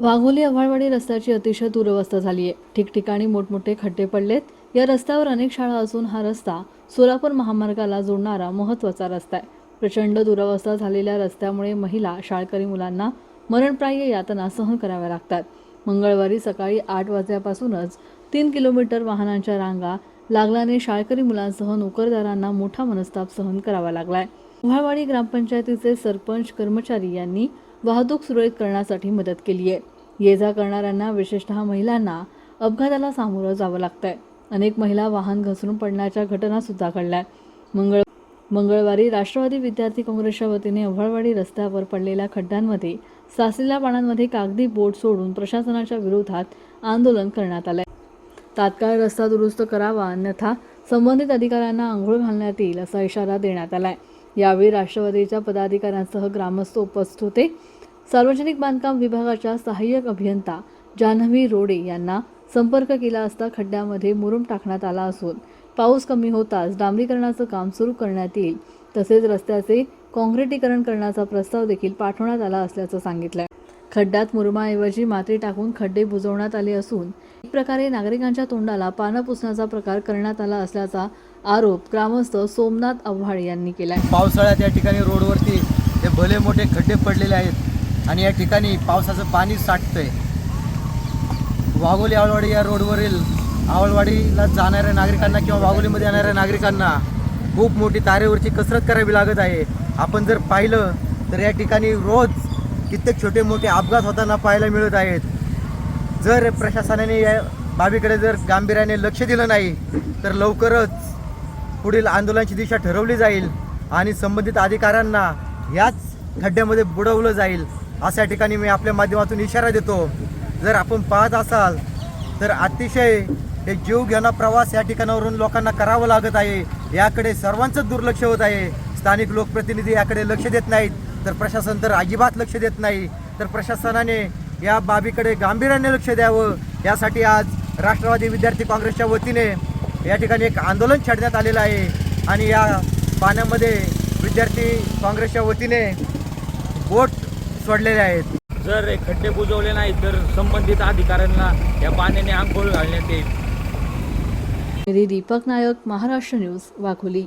वाघोली अव्हाळवाडी रस्त्याची अतिशय दुरवस्था झाली आहे. ठिकठिकाणी मोठमोठे खड्डे पडलेत. या रस्त्यावर अनेक शाळा असून हा रस्ता सोलापूर महामार्गाला जोडणारा महत्त्वाचा रस्ता आहे. प्रचंड दुरवस्था झालेल्या रस्त्यामुळे महिला शाळकरी मुलांना मरणप्राय यातना सहन कराव्या लागतात. मंगळवारी सकाळी आठ वाजल्यापासूनच तीन किलोमीटर वाहनांच्या रांगा लागल्याने शाळकरी मुलांसह नोकरदारांना मोठा मनस्ताप सहन करावा लागलाय. उहाळवाडी ग्रामपंचायतीचे सरपंच कर्मचारी यांनी वाहतूक सुरळीत करण्यासाठी मदत केली आहे. ये जा करणाऱ्यांना विशेषतः महिलांना अपघाताला सामोरं जावं लागतंय. अनेक महिला वाहन घसरून पडण्याच्या घटनासुद्धा घडल्या. मंगळ मंगळवारी राष्ट्रवादी विद्यार्थी काँग्रेसच्या वतीने अव्हाळवाडी रस्त्यावर पडलेल्या खड्ड्यांमध्ये साचलेल्या पाण्यामध्ये कागदी बोट सोडून प्रशासनाच्या विरोधात आंदोलन करण्यात आलंय. तात्काळ रस्ता दुरुस्त करावा अन्यथा संबंधित अधिकाऱ्यांना आंघोळ घालण्यात येईल असा इशारा देण्यात आलाय. यावेळी राष्ट्रवादीच्या पदाधिकाऱ्यांसह ग्रामस्थ उपस्थित होते. सार्वजनिक बांधकाम विभागाच्या सहाय्यक अभियंता जान्हवी रोडे यांना संपर्क केला असता खड्ड्यामध्ये मुरुम टाकण्यात आला असून पाऊस कमी होताच डांबरीकरणाचं काम सुरू करण्यात येईल. तसेच रस्त्याचे काँक्रिटीकरण करण्याचा प्रस्ताव देखील पाठवण्यात आला असल्याचं सांगितलंय. खड्ड्यात मुरुमाऐवजी माती टाकून खड्डे बुजवण्यात आले असून एक प्रकारे नागरिकांच्या तोंडाला पानं पुसण्याचा प्रकार करण्यात आला असल्याचा आरोप ग्रामस्थ सोमनाथ आव्हाड यांनी केलाय. पावसाळ्यात या ठिकाणी रोडवरती हे भले मोठे खड्डे पडलेले आहेत आणि या ठिकाणी पावसाचं पाणी साठतंय. वाघोली आवळवाडी या रोडवरील आवळवाडीला जाणाऱ्या नागरिकांना किंवा वाघोलीमध्ये येणाऱ्या नागरिकांना खूप मोठी तारेवरची कसरत करावी लागत आहे. आपण जर पाहिलं तर या ठिकाणी रोज कित्येक छोटे मोठे अपघात होताना पाहायला मिळत आहेत. जर प्रशासनाने या बाबीकडे जर गांभीर्याने लक्ष दिलं नाही तर लवकरच पुढील आंदोलनाची दिशा ठरवली जाईल आणि संबंधित अधिकाऱ्यांना याच खड्ड्यामध्ये बुडवलं जाईल. अशा ठिकाणी मी आपल्या माध्यमातून इशारा देतो. जर आपण पाहत असाल तर अतिशय हे जीव घेणा प्रवास या ठिकाणावरून लोकांना करावं लागत आहे. याकडे सर्वांचंच दुर्लक्ष होत आहे. स्थानिक लोकप्रतिनिधी याकडे लक्ष देत नाहीत तर प्रशासन तर अजिबात लक्ष देत नाही. तर प्रशासनाने या बाबीकडे गांभीर्याने लक्ष द्यावं. यासाठी आज राष्ट्रवादी विद्यार्थी काँग्रेसच्या वतीने या ठिकाणी एक आंदोलन छेडण्यात आलेलं आहे. आणि या पाण्यामध्ये विद्यार्थी काँग्रेसच्या वतीने बोट सोडलेले आहेत. जर हे खड्डे बुजवले नाही तर संबंधित अधिकाऱ्यांना या पाण्याने आंघोळ घालण्यात येईल. दीपक नायक महाराष्ट्र न्यूज वाघोली.